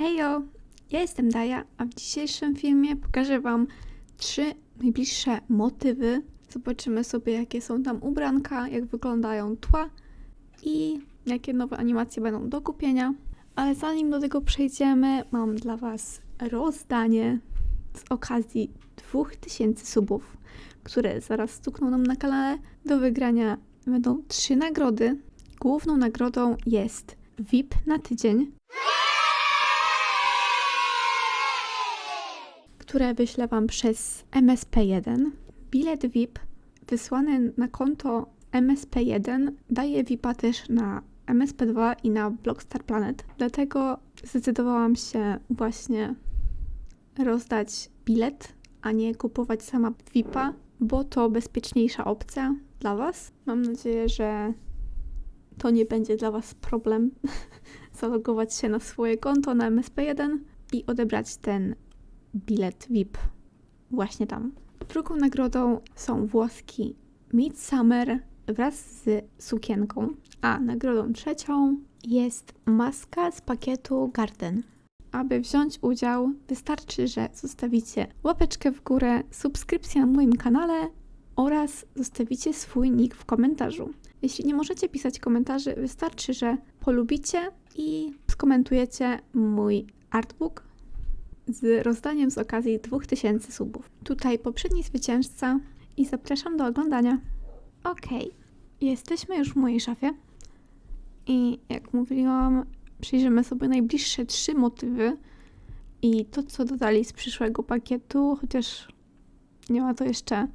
Hejo, ja jestem Daja, a w dzisiejszym filmie pokażę Wam trzy najbliższe motywy. Zobaczymy sobie, jakie są tam ubranka, jak wyglądają tła i jakie nowe animacje będą do kupienia. Ale zanim do tego przejdziemy, mam dla Was rozdanie z okazji 2000 subów, które zaraz stukną nam na kanale. Do wygrania będą trzy nagrody. Główną nagrodą jest VIP na tydzień, które wyślę Wam przez MSP1. Bilet VIP wysłany na konto MSP1 daje VIPa też na MSP2 i na Blockstar Planet. Dlatego zdecydowałam się właśnie rozdać bilet, a nie kupować sama VIPa, bo to bezpieczniejsza opcja dla Was. Mam nadzieję, że to nie będzie dla Was problem zalogować się na swoje konto na MSP1 i odebrać ten bilet VIP właśnie tam. Drugą nagrodą są włoski Midsummer wraz z sukienką, a nagrodą trzecią jest maska z pakietu Garden. Aby wziąć udział, wystarczy, że zostawicie łapeczkę w górę, subskrypcję na moim kanale oraz zostawicie swój nick w komentarzu. Jeśli nie możecie pisać komentarzy, wystarczy, że polubicie i skomentujecie mój artbook z rozdaniem z okazji 2000 subów. Tutaj poprzedni zwycięzca i zapraszam do oglądania. Okej, jesteśmy już w mojej szafie i jak mówiłam, przyjrzymy sobie najbliższe trzy motywy i to, co dodali z przyszłego pakietu, chociaż nie ma to jeszcze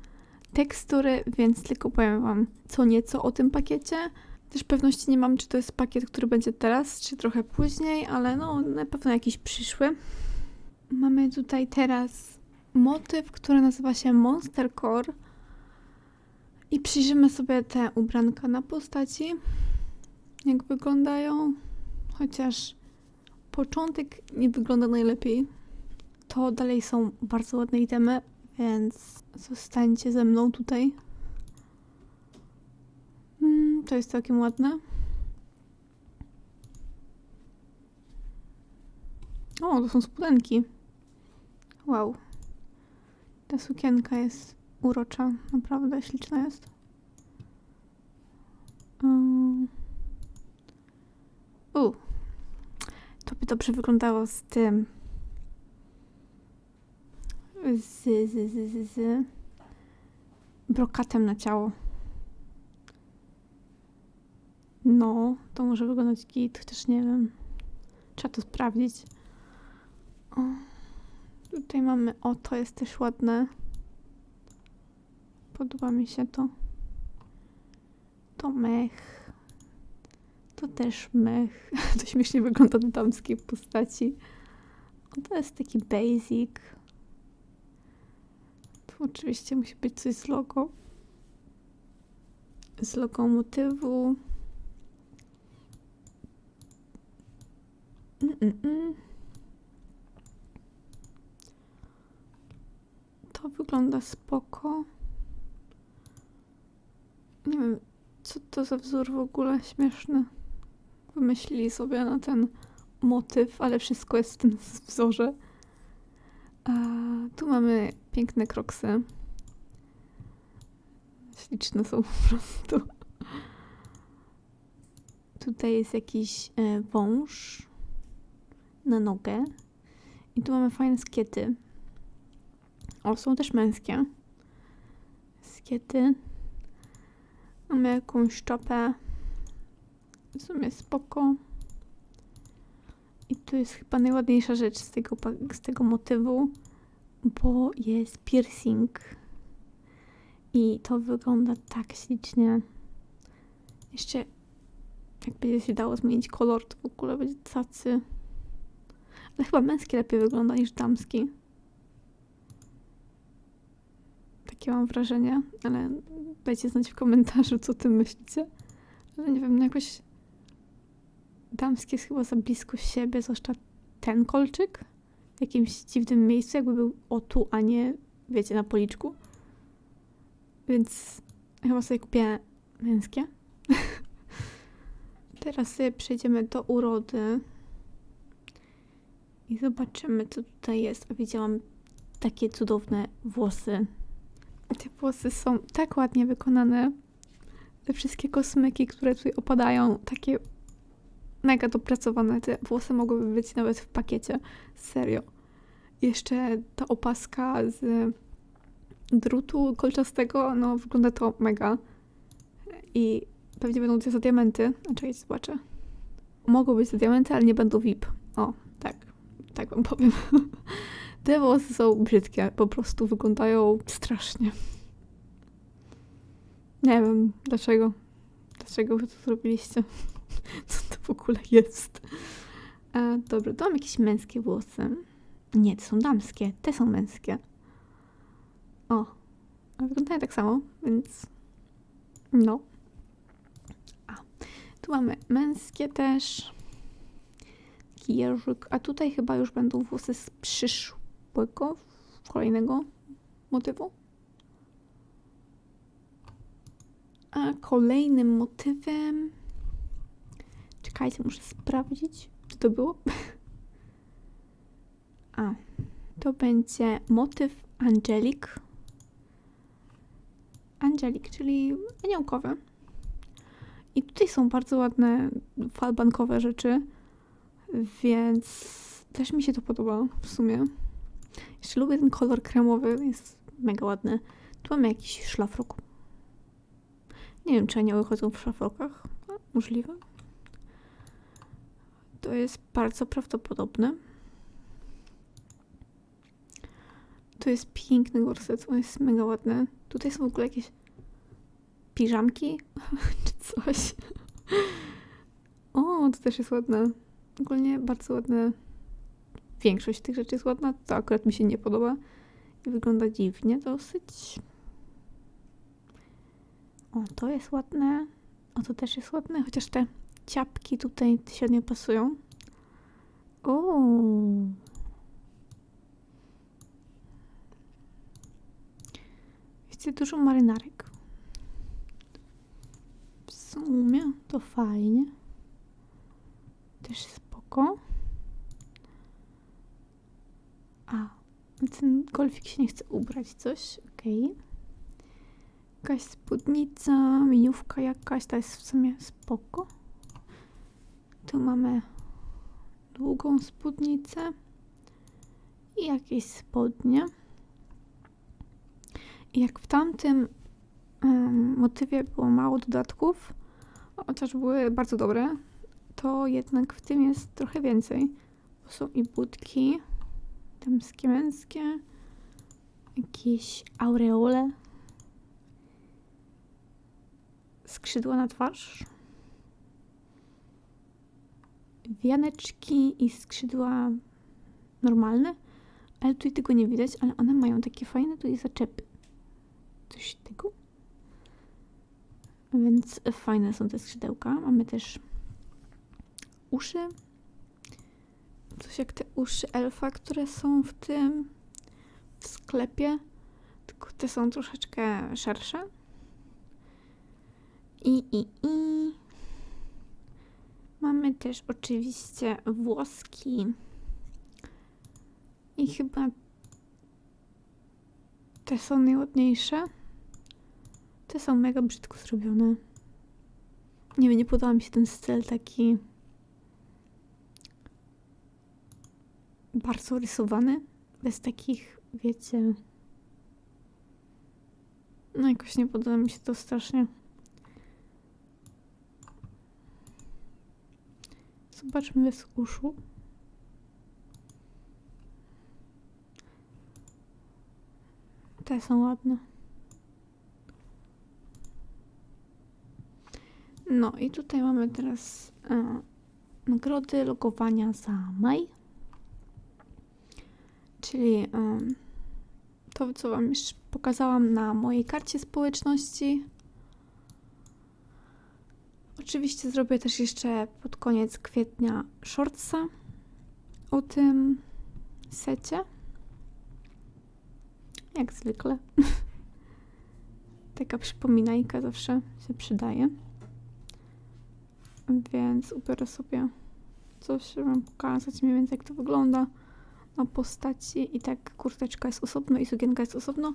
tekstury, więc tylko powiem Wam co nieco o tym pakiecie. Też pewności nie mam, czy to jest pakiet, który będzie teraz, czy trochę później, ale no na pewno jakiś przyszły. Mamy tutaj teraz motyw, który nazywa się Monster Core. I przyjrzymy sobie te ubranka na postaci, jak wyglądają. Chociaż początek nie wygląda najlepiej. To dalej są bardzo ładne itemy, więc zostańcie ze mną tutaj. Mm, to jest całkiem ładne. O, to są spodenki. Wow. Ta sukienka jest urocza. Naprawdę śliczna jest. Um. U. To by dobrze wyglądało z tym. Z, z, z, z, z brokatem na ciało. No, to może wyglądać git, chociaż nie wiem. Trzeba to sprawdzić. O, tutaj mamy, o to jest też ładne. Podoba mi się to. To mech. To też mech. To śmiesznie wygląda na damskiej postaci. O, to jest taki basic. Tu oczywiście musi być coś z logo. Z logo motywu. Mm, mm, mm. To wygląda spoko. Nie wiem, co to za wzór w ogóle śmieszny. Wymyślili sobie na ten motyw, ale wszystko jest w tym wzorze. A tu mamy piękne kroksy. Śliczne są po prostu. Tutaj jest jakiś e, wąż na nogę. I tu mamy fajne skiety. O, są też męskie. Skiety. Mamy jakąś czapę. W sumie spoko. I tu jest chyba najładniejsza rzecz z tego, z tego motywu, bo jest piercing. I to wygląda tak ślicznie. Jeszcze jak będzie się dało zmienić kolor, to w ogóle będzie cacy. Ale chyba męski lepiej wygląda niż damski. Takie mam wrażenie, ale dajcie znać w komentarzu, co o tym myślicie. Ale nie wiem, no jakoś damskie jest chyba za blisko siebie, zwłaszcza ten kolczyk w jakimś dziwnym miejscu, jakby był o tu, a nie, wiecie, na policzku. Więc chyba sobie kupię męskie. Teraz sobie przejdziemy do urody. I zobaczymy, co tutaj jest. A widziałam takie cudowne włosy. Te włosy są tak ładnie wykonane. Te wszystkie kosmyki, które tutaj opadają, takie mega dopracowane. Te włosy mogłyby być nawet w pakiecie. Serio. Jeszcze ta opaska z drutu kolczastego, no wygląda to mega. I pewnie będą te za diamenty. Czekajcie, zobaczę. Mogą być za diamenty, ale nie będą VIP. O, tak. Tak wam powiem. Te włosy są brzydkie. Po prostu wyglądają strasznie. Nie wiem dlaczego. Dlaczego wy to zrobiliście? Co to w ogóle jest? E, dobra, to mam jakieś męskie włosy. Nie, to są damskie. Te są męskie. O. Wyglądają tak samo, więc... No. A. Tu mamy męskie też. Jeżyk. A tutaj chyba już będą włosy z przyszłego, kolejnego motywu. A kolejnym motywem. Czekajcie, muszę sprawdzić, co to było. A, to będzie motyw Angelik. Angelik, czyli aniołkowy. I tutaj są bardzo ładne falbankowe rzeczy, więc też mi się to podoba w sumie. Jeszcze lubię ten kolor kremowy, jest mega ładny. Tu mamy jakiś szlafrok. Nie wiem, czy anioły chodzą w szlafrokach. Możliwe. To jest bardzo prawdopodobne. To jest piękny gorset, on jest mega ładny. Tutaj są w ogóle jakieś piżamki czy coś. O, to też jest ładne. Ogólnie bardzo ładne. Większość tych rzeczy jest ładna. To akurat mi się nie podoba. I wygląda dziwnie dosyć. O, to jest ładne. O, to też jest ładne. Chociaż te ciapki tutaj średnio pasują. O. Widzę dużo marynarek. W sumie to fajnie. Też spoko. A, ten golfik się nie chce ubrać coś. Okej. Okay. Jakaś spódnica, miniówka jakaś, ta jest w sumie spoko. Tu mamy długą spódnicę i jakieś spodnie. I jak w tamtym um, motywie było mało dodatków, chociaż były bardzo dobre, to jednak w tym jest trochę więcej. Bo są i budki, damskie, męskie, jakieś aureole, skrzydła na twarz, wianeczki i skrzydła normalne, ale tutaj tego nie widać, ale one mają takie fajne tutaj zaczepy. Coś tego. Więc fajne są te skrzydełka. Mamy też uszy. Coś jak te uszy elfa, które są w tym w sklepie. Tylko te są troszeczkę szersze. I, i, i. Mamy też oczywiście włoski. I chyba te są najładniejsze. Te są mega brzydko zrobione. Nie wiem, nie podoba mi się ten styl taki bardzo rysowany. Bez takich, wiecie... No jakoś nie podoba mi się to strasznie. Zobaczmy bez uszu. Te są ładne. No i tutaj mamy teraz e, nagrody logowania za maj. Czyli e, to, co Wam już pokazałam na mojej karcie społeczności. Oczywiście zrobię też jeszcze pod koniec kwietnia shortsa o tym secie. Jak zwykle. Taka przypominajka zawsze się przydaje. Więc ubiorę sobie coś, żeby wam pokazać mniej więcej jak to wygląda. No, postaci i tak kurteczka jest osobno i sukienka jest osobno,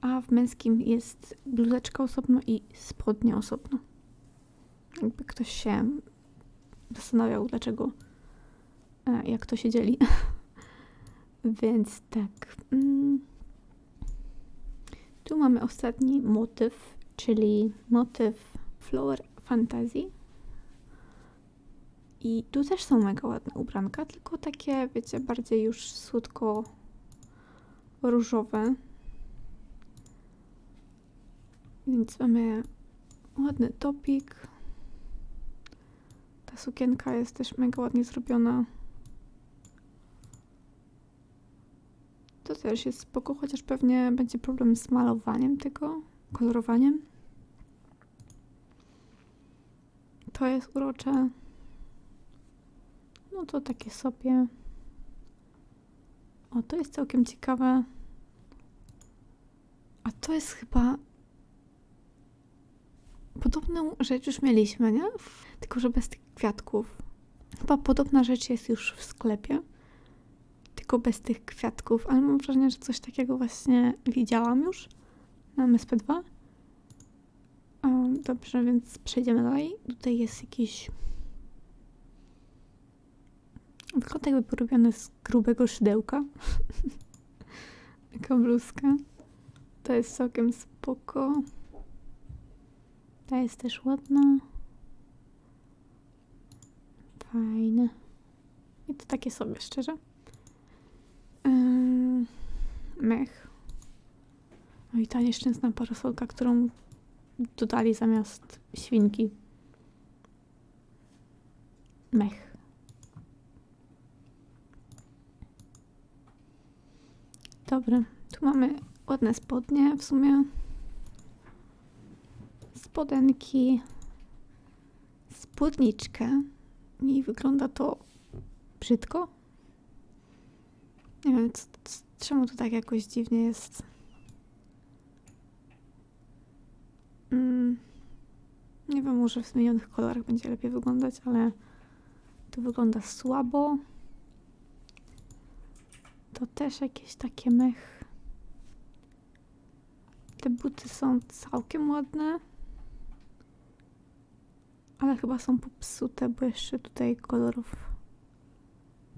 a w męskim jest bluzeczka osobno i spodnie osobno. Jakby ktoś się zastanawiał, dlaczego, e, jak to się dzieli. Więc tak. Mm. Tu mamy ostatni motyw, czyli motyw Flower Fantasy. I tu też są mega ładne ubranka, tylko takie, wiecie, bardziej już słodko różowe. Więc mamy ładny topik. Ta sukienka jest też mega ładnie zrobiona. To też jest spoko, chociaż pewnie będzie problem z malowaniem tego, kolorowaniem. To jest urocze. No to takie sobie. O, to jest całkiem ciekawe. A to jest chyba. Podobną rzecz już mieliśmy, nie? Tylko, że bez tych kwiatków. Chyba podobna rzecz jest już w sklepie. Tylko bez tych kwiatków, ale mam wrażenie, że coś takiego właśnie widziałam już na MSP2. O, dobrze, więc przejdziemy dalej. Tutaj jest jakiś Wygląda jakby porobione z grubego szydełka. Taka bluzka. To jest całkiem spoko. Ta jest też ładna. Fajne. I to takie sobie, szczerze. Yy, mech. No i ta nieszczęsna parasolka, którą dodali zamiast świnki. Mech. Dobra, tu mamy ładne spodnie w sumie. Spodenki. Spódniczkę. I wygląda to brzydko. Nie wiem, czemu to tak jakoś dziwnie jest. Mm, nie wiem, może w zmienionych kolorach będzie lepiej wyglądać, ale to wygląda słabo. To też jakieś takie mech. Te buty są całkiem ładne. Ale chyba są popsute, bo jeszcze tutaj kolorów.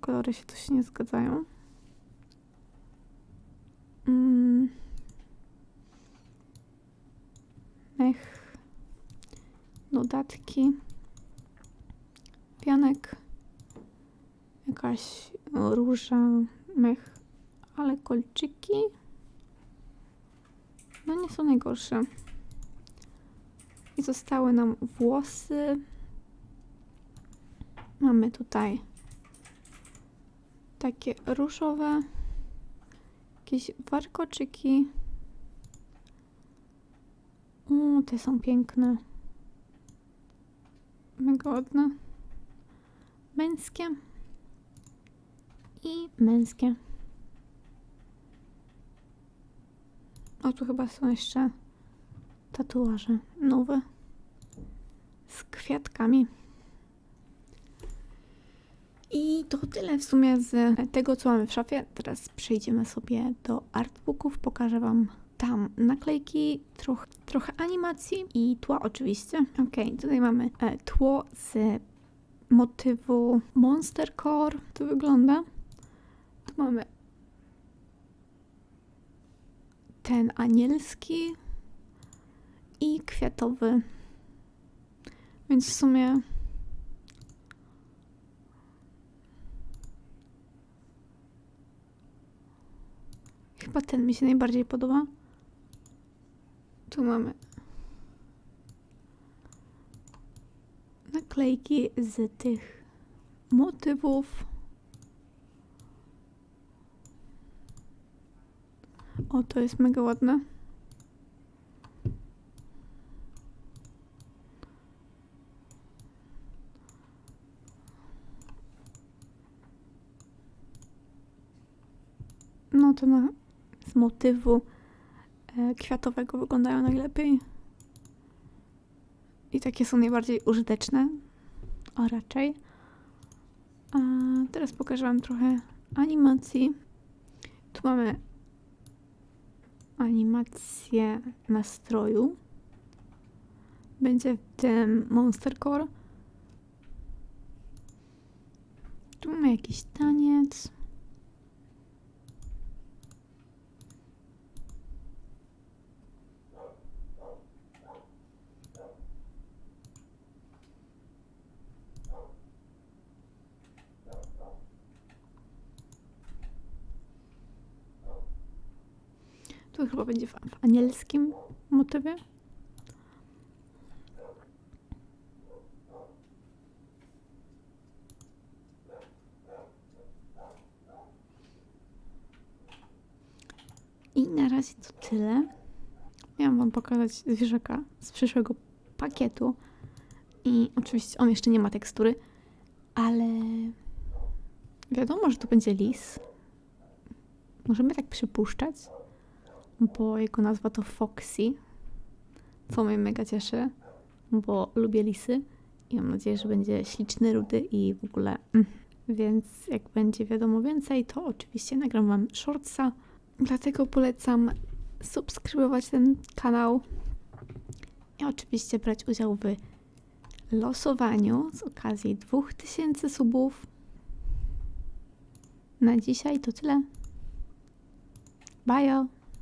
Kolory się coś nie zgadzają. Mm. Mech. Dodatki. Pianek. Jakaś róża. Mech. Ale kolczyki. No nie są najgorsze. I zostały nam włosy. Mamy tutaj takie różowe, jakieś warkoczyki. O, te są piękne. Mega ładne. Męskie. I męskie. O, tu chyba są jeszcze tatuaże nowe z kwiatkami. I to tyle w sumie z tego, co mamy w szafie. Teraz przejdziemy sobie do artbooków. Pokażę Wam tam naklejki, troch, trochę animacji i tła oczywiście. Ok, tutaj mamy e, tło z motywu Monster Core. To wygląda. Mamy ten anielski i kwiatowy. Więc w sumie chyba ten mi się najbardziej podoba. Tu mamy naklejki z tych motywów. O, to jest mega ładne. No to na, z motywu e, kwiatowego wyglądają najlepiej. I takie są najbardziej użyteczne. A raczej. A teraz pokażę Wam trochę animacji. Tu mamy animację nastroju. Będzie w tym Monster Core. Tu mamy jakiś taniec. Tu chyba będzie w, anielskim motywie. I na razie to tyle. Miałam Wam pokazać zwierzaka z przyszłego pakietu. I oczywiście on jeszcze nie ma tekstury, ale wiadomo, że to będzie lis. Możemy tak przypuszczać bo jego nazwa to Foxy, co mnie mega cieszy, bo lubię lisy i mam nadzieję, że będzie śliczny, rudy i w ogóle. Mm. Więc jak będzie wiadomo więcej, to oczywiście nagram Wam shortsa. Dlatego polecam subskrybować ten kanał i oczywiście brać udział w losowaniu z okazji 2000 subów. Na dzisiaj to tyle. Bye!